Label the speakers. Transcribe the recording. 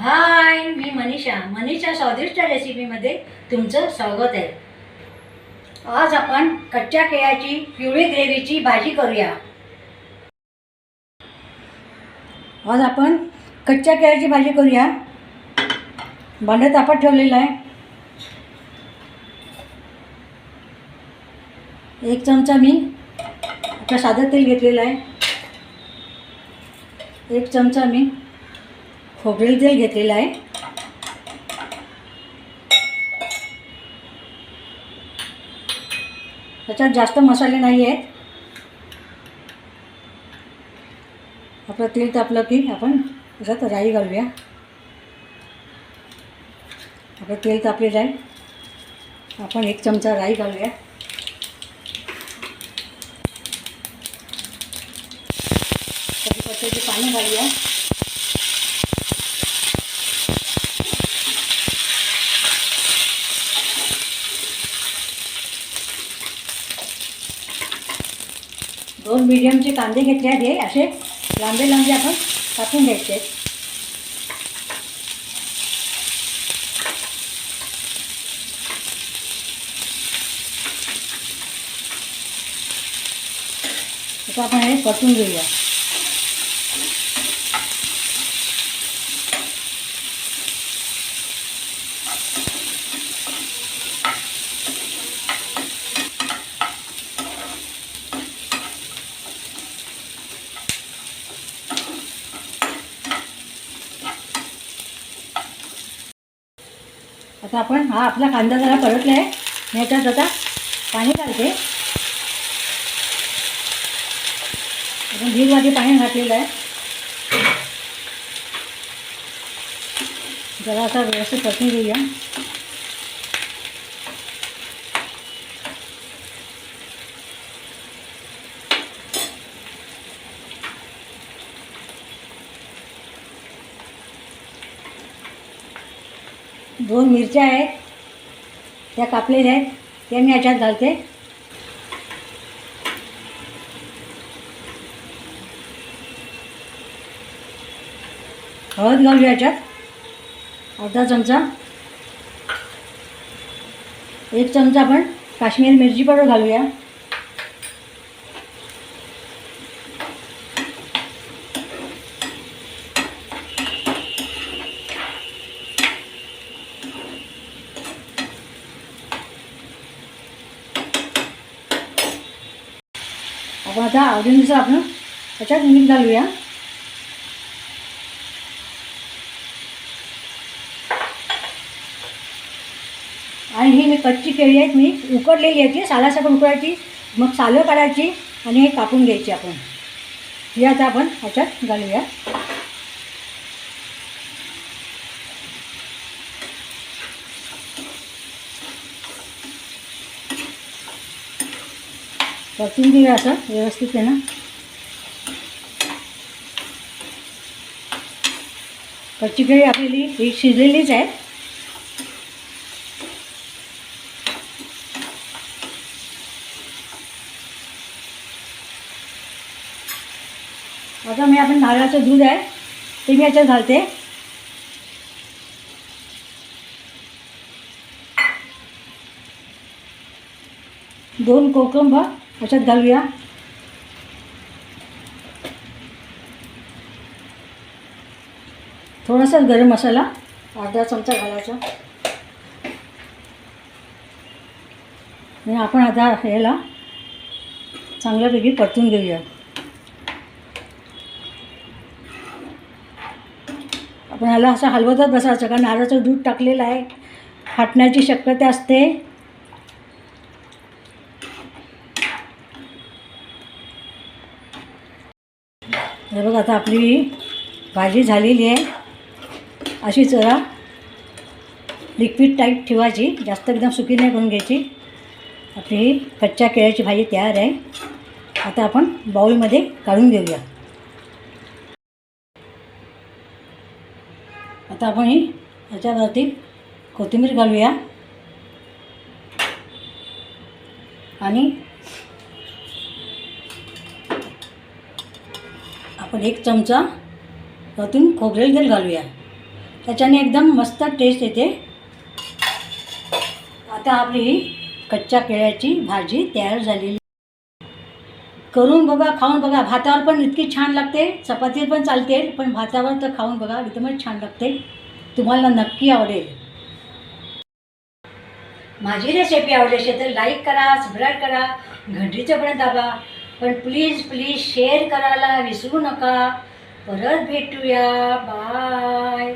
Speaker 1: हाय मी मनीषा. मनीषा स्वादिष्ट रेसिपीमध्ये तुमचं स्वागत आहे. आज आपण कच्च्या केळ्याची पिवळी ग्रेव्हीची भाजी करूया. आज आपण कच्च्या केळ्याची भाजी करूया. भांडं तापत ठेवलेलं आहे. एक चमचा मी आता साधं तेल घेतलेलं आहे. एक चमचा मी खोबरेल तेल घेतलेलं आहे. त्याच्यात जास्त मसाले नाही आहेत. आपलं तेल तापलं की आपण त्याच्यात राई घालूया. आपलं तेल तापलेलं आहे. आपण एक चमचा राई घालूया. कढीपत्त्याची पाणी घालूया. दोन मीडियम से कदे घे असे लांबे लांबे आहेत. आता आपण हे परतून घेऊया आता आपण हा आपला कांदा जरा परतला आहे मी याच्यात आता पाणी घालते. आपण दीड पाणी घातलेलं आहे. जरा आता व्यवस्थित परतून घेऊया. दोन मिरच्या आहेत. त्या कापलेल्या आहेत. त्या मी याच्यात घालते. हळद घालूया याच्यात. अर्धा चमचा. एक चमचा आपण काश्मीरी मिरची पावडर घालूया. आपण आवडीनुसार आपण त्याच्यात मीठ घालूया. आणि ही मी कच्ची केळी आहेत मी उकडलेली याची सालासकट उकडायची मग सालं काढायची आणि हे कापून घ्यायची आपण. ही आता आपण ह्याच्यात घालूया. परतून घेऊया असं व्यवस्थित आहे ना? कच्ची केळी आपली ही शिजलेलीच आहे. आता मी आपण नारळाचं दूध आहे ते मी याच्यात घालते. दोन कोकंब अशात घालूया. थोडासा गरम मसाला अर्धा चमचा घालायचा. आणि आपण आता ह्याला चांगल्यापैकी परतून घेऊया. आपण ह्याला असं हलवतच बसायचं कारण नारळाचं दूध टाकलेलं आहे. फाटण्याची शक्यता असते. हे बघ आता आपली भाजी झालेली आहे. अशी जरा लिक्विड टाईप ठेवायची. जास्त एकदम सुकी नाही करून घ्यायची. आपली ही कच्च्या केळ्याची भाजी तयार आहे. आता आपण बाऊलमध्ये काढून घेऊया. आता आपण ही याच्यावरती कोथिंबीर घालूया. आणि आपण एक चमचा त्यातून खोबरेल तेल घालूया. त्याच्याने एकदम मस्त टेस्ट येते. आता आपली ही कच्च्या केळ्याची भाजी तयार झालेली. करून बघा खाऊन बघा. भातावर पण इतकी छान लागते. चपातीवर पण चालते पण भातावर तर खाऊन बघा एकदमच छान लागते. तुम्हाला नक्की आवडेल. माझी रेसिपी आवडली असेल तर लाईक करा सबस्क्राईब करा घंटीचं पण दाबा. पण प्लीज प्लीज शेअर करायला विसरू नका. परत भेटूया. बाय